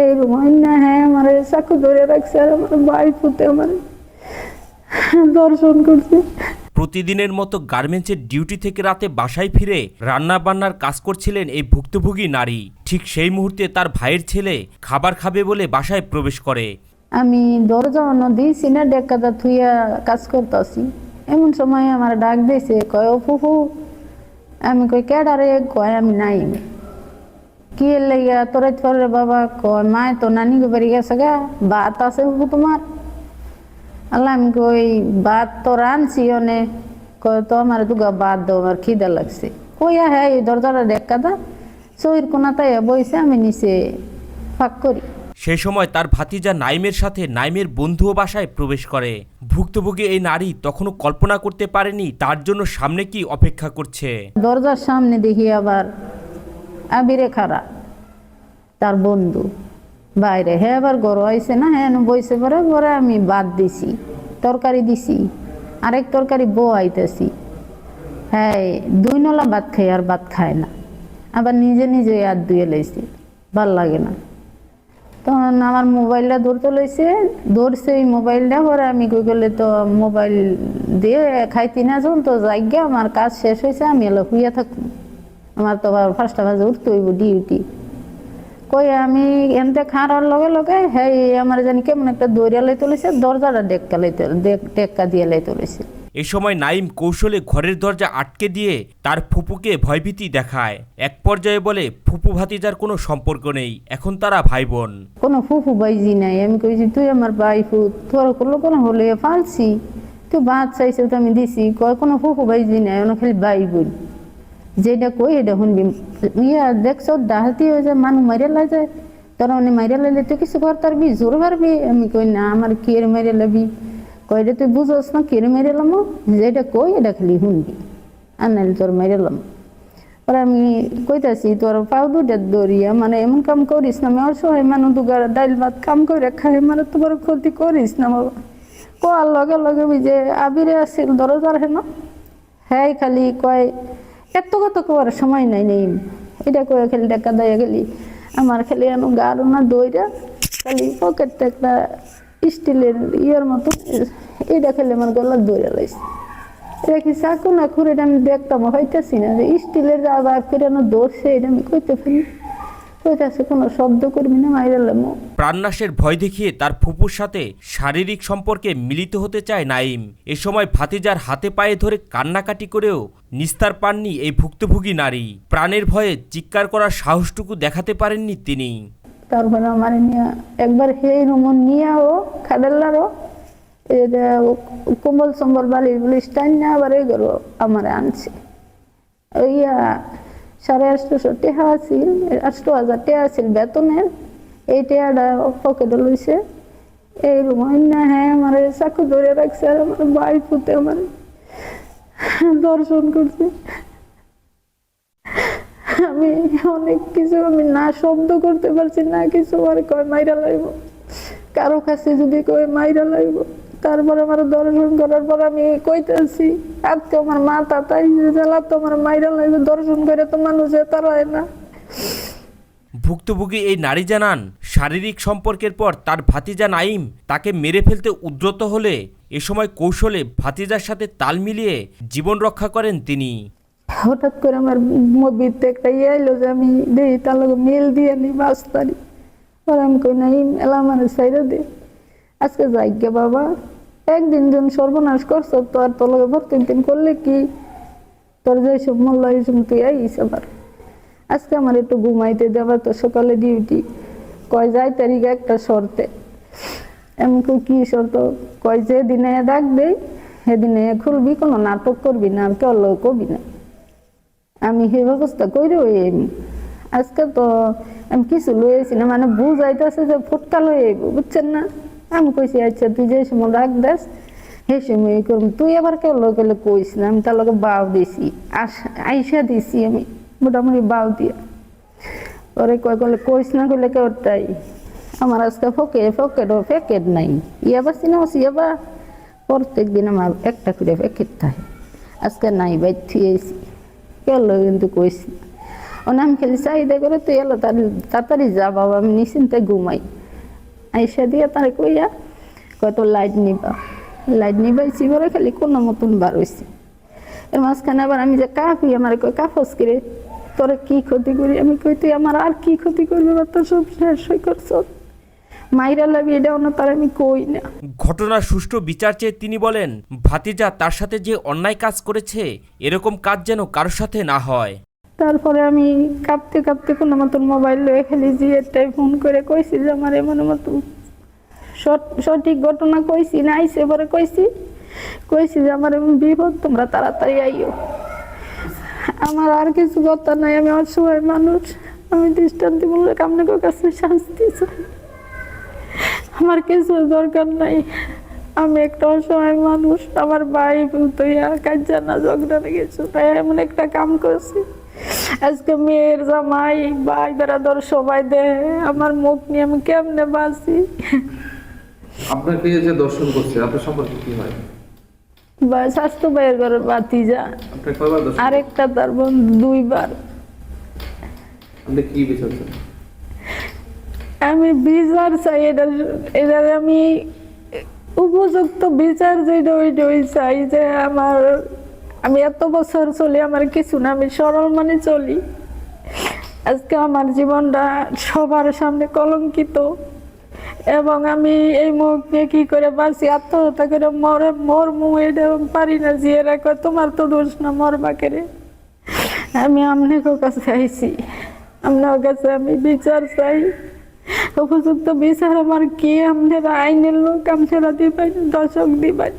এই রুমাই না হ্যাঁ আমার চাকু ধরে রাখছে আর আমার ভাই পুতে আমার দর্শন করছে। প্রতিদিনের মতো গার্মেন্টসের ডিউটি থেকে রাতে বাসায় ফিরে রান্না বান্নার কাজ করছিলেন এই ভুক্তভোগী নারী। ঠিক সেই মুহূর্তে তার ভাইয়ের ছেলে খাবার খাবে বলে বাসায় প্রবেশ করে। আমি দরজা অন্য দিয়েছি না ডেকাদা থুইয়া কাজ করতেছি। এমন সময় আমার ডাক দিয়েছে কয় ফুফু আমি কই কেডারে কয় আমি নাই। কি লাইগা তোরা তোরে বাবা কয় মা তো নানি গো বাড়ি গেছে গা ভাত আছে ফুফু তোমার? আল্লাহ আমি কই ভাত তো রানছি অনে। কয় তো আমার দুগা ভাত দাও আমার খিদা লাগছে। কইয়া হ্যাঁ এই দরজাটা ডেকাদা চৈর কোনাতে বইছে আমি নিচে ফাঁক করি। সেই সময় তার ভাতিজা নাইমের সাথে নাইমের বন্ধুও বাসায় প্রবেশ করে। ভুক্তভোগী এই নারী তখনও কল্পনা করতে পারেনি তার জন্য সামনে কি অপেক্ষা করছে। দরজার সামনে দেখি আবার আবিরে খারা তার বন্ধু। বাইরে হ্যাঁ আবার গরু আইছে না? হ্যাঁ বইছে পরে পরে আমি বাদ দিছি, তরকারি দিছি, আরেক তরকারি বউ আইতেছি। হ্যাঁ দুই নলা ভাত খাই আর ভাত খায় না। আবার নিজে নিজে আর দুয়ে লইছি, ভালো লাগে না। তখন আমার মোবাইলটা ধরতে লইছে, ধরছে ওই মোবাইলটা, পরে আমি কই গেলে তো মোবাইল দিয়ে খাইতি না যখন তো যাইগে আমার কাজ শেষ হয়েছে আমি এলো হুইয়া থাকুন আমার তো আবার ফার্স্টটা বাজে উঠতে হইব ডিউটি কই আমি এনতে খাওয়ার লগে লগে হ্যাঁ আমার জানি কেমন একটা দৌড়িয়া লাই তুলেছে দরজাটা ডেক্কা লাই টেক্কা দিয়ে লাই তুলেছে এ সময় নাইম কৌশলে ঘরের দরজা আটকে দিয়ে তার ফুপুকে ভয়ভীতি দেখায়। এক পর্যায়ে বলে ফুপু ভাতিজার কোনো সম্পর্ক নেই এখন তারা ভাই বোন কোনো ফুফু বাইজি নাই। আমি কইছি তুই আমার ভাই ফু তোর কোনো কোনো হলে পালছি তুই ভাত চাইছে তো আমি দিছি। কয় কোনো ফুফু বাইজি নাই অন্য খালি ভাই বোন যেটা কই, এটা শুনবি। ইয়া দেখছ ডাহাতি হয়ে যায় মানুষ মারিয়া লাই যায়। তোরা উনি মারিয়া লাইলে তুই কিছু কর তারবি জোর পারবি আমি কই, না, আমার কি এর মারিয়া লাবি? কই রে তুই বুঝোস না, কি এর মারিয়া লামো? যেটা কই, এটা খালি শুনবি। আর নাইলে তোর মারিয়া লাম। পরে আমি কইতাছি, তোর পাও দুটা দরিয়া মানে এমন কাম করিস না আমি অসহায় মানুষ দুগার ডাইল ভাত কাম করে খাই মানে তোমার ক্ষতি করিস না, বাবা। কোয়ার লগে লগে যে আবিরে আসছিল দরজার হেন। হ্যাঁ খালি কয় এত কত করার সময় নাই নেই। এটা কয়ে খেলি টাকা দেয়া খেলি। আমার খেলি আমি গাড়ো না দইরা, খালি পকেটটা একটা স্টিলের ইয়ের মতো। এটা খেলে আমার গলার দইরা এটা কি চাকু না খুঁড়ে আমি দেখতাম হইতেছি না। যে স্টিলের যা বার করে না দৌড়ছে এটা আমি কইতে কইতাছে কোনো শব্দ করবি না মাইরালাম প্রাণনাশের ভয় দেখিয়ে তার ফুপুর সাথে শারীরিক সম্পর্কে মিলিত হতে চায় নাইম। এ সময় ভাতিজার হাতে পায়ে ধরে কান্নাকাটি করেও নিস্তার পাননি এই ভুক্তভোগী নারী। প্রাণের ভয়ে চিৎকার করার সাহসটুকু দেখাতে পারেননি তিনি। তারপরে আমার নিয়ে একবার সেই রুম নিয়েও খাডাল্লারও এটা কোমল সম্বল বালির পুলিশ টাইম না আবার এগুলো আমার আনছে। ওইয়া সাড়ে আটশোশো টেহা আছিল, আটশো হাজার টেহা আছিল বেতনের। এই টেহাটা পকেটে লইছে। এই না হ্যাঁ আমার চাকু ধরে রাখছে আর আমার ভাই পুতে আমার দর্শন করছে। আমি অনেক কিছু, আমি না শব্দ করতে পারছি, না কিছু আর কয় মাইরা লাইব। কারও কাছে যদি কয় মাইরা লাইব। তারপর আমার দর্শন করার পর আমি কইতেছি আজকে আমার মা তাতাই জেলা তো আমার মাইরা লাইব দর্শন করে তো মানুষে তারায় না। ভুক্তভোগী এই নারী জানান শারীরিক সম্পর্কের পর তার ভাতিজা নাইম তাকে মেরে ফেলতে উদ্যত হলে এ সময় কৌশলে ভাতিজার সাথে তাল মিলিয়ে জীবন রক্ষা করেন তিনি। হঠাৎ করে আমার মুভিতে একটা ইয়ে এলো যে আমি দেই তার লগে মেল দিয়ে নি বাস তারি। আর আমি কই নাই এলা আমার সাইডে দে। আজকে যাই গে বাবা। একদিন জন সর্বনাশ করছ, তো আর তোর লগে ভর্তি দিন করলে কি? তোর যে সব মূল্য এইসব তুই আইস আবার আজকে আমার একটু ঘুমাইতে দেবা তো সকালে ডিউটি কয় যাই তারিখে একটা শর্তে। আমি কই কি শর্ত? কয় যে দিনে ডাক সেদিনে খুলবি, কোনো নাটক করবি না, আর কেউ কবি না। আমি সেই ব্যবস্থা করে আজকে তো আমি কিছু লইয়েছি না মানে বুঝাইতেছে যে ফুটকা লই আইব, বুঝছেন না? আমি কইছি আচ্ছা তুই যে সময় ডাক দেস, সেই সময় করবি। তুই আবার কেউ লোক গেলে কইস না, আমি তার লগে বাউ দিছি, আস, আইসা দিছি আমি, মোটামুটি বাউ দিয়া। পরে কয় করলে কইস না করলে কেউ তাই। আমার আজকে ফকে ফকেট প্যাকেট নাই। ইয়াবা চিনাস ইয়াবা প্রত্যেক দিন আমার একটা করে প্যাকেট থাকে। আজকে নাই বাইর থুয়েছি। কেউ কিন্তু কইছি না। ওনা আমি খালি চাহিদা করে তুই এলো তাড়াতাড়ি যা বাবা, আমি নিশ্চিন্তে ঘুমাই। আইসা দিয়ে তার কইয়া কত লাইট নিবা। লাইট নিবাইছি বলে খালি কোনো মতন বার হয়েছে এর মাঝখানে আবার আমি যে কাপি আমার কই কাফস করে? তোরে কি ক্ষতি করি? আমি কই, তুই আমার আর কি ক্ষতি করবি বা তোর সব শেষ হয়ে করছ মাইরা লাবি, এটা অন্য তার আমি কই না। ঘটনার সুষ্ঠু বিচার চেয়ে তিনি বলেন, ভাতিজা তার সাথে যে অন্যায় কাজ করেছে, এরকম কাজ যেন কারোর সাথে না হয়। তারপরে আমি কাঁপতে কাঁপতে কোনো মতন মোবাইল লয়ে খালি জিয়েরটাই ফোন করে কইছি যে, আমার এমন মতন সঠ- সঠিক ঘটনা কইছি না আইসে পরে কইছি কইছি যে, আমার এমন বিপদ, তোমরা তাড়াতাড়ি আইও আমার আর কিছু কথা নাই, আমি অসহায় মানুষ। আমি দৃষ্টান্তিমূলক আপনাদের কাছে শাস্তি আমার কিছু দরকার নাই। আমি একটা অসহায় মানুষ, আমার ভাই ভূতইয়া কাজ না ঝগড়া লেগেছে, তাই এমন একটা কাম করছি। আজকে মেয়ের জামাই ভাই বেড়াদর সবাই দে আমার মুখ নিয়ে আমি কেমনে বাঁচি? আপনাকে যে দর্শন করছে আপনার সম্পর্কে কি হয়? স্বাস্থ্য ভাইয়ের আরেকটা তার বন্ধু দুইবার। আপনি কি বিচারছেন? আমি বিচার চাই এটা এটা আমি উপযুক্ত বিচার যেটা ওইটা ওই চাই যে আমার আমি এত বছর চলি, আমার কিছু না, আমি সরল মানে চলি। আজকে আমার জীবনটা সবার সামনে কলঙ্কিত। এবং আমি এই মুখ নিয়ে কি করে বাঁচি, আত্মহত্যা করে মরে মর এটা পারি না জিয়ে রাখো তোমার তো দোষ না মর বাকেরে আমি আপনার কাছে আইছি আপনার কাছে আমি বিচার চাই। উপযুক্ত বিচার আমার কি আপনারা আইনের লোক, আপনারা দিবেন, দর্শক দিবেন।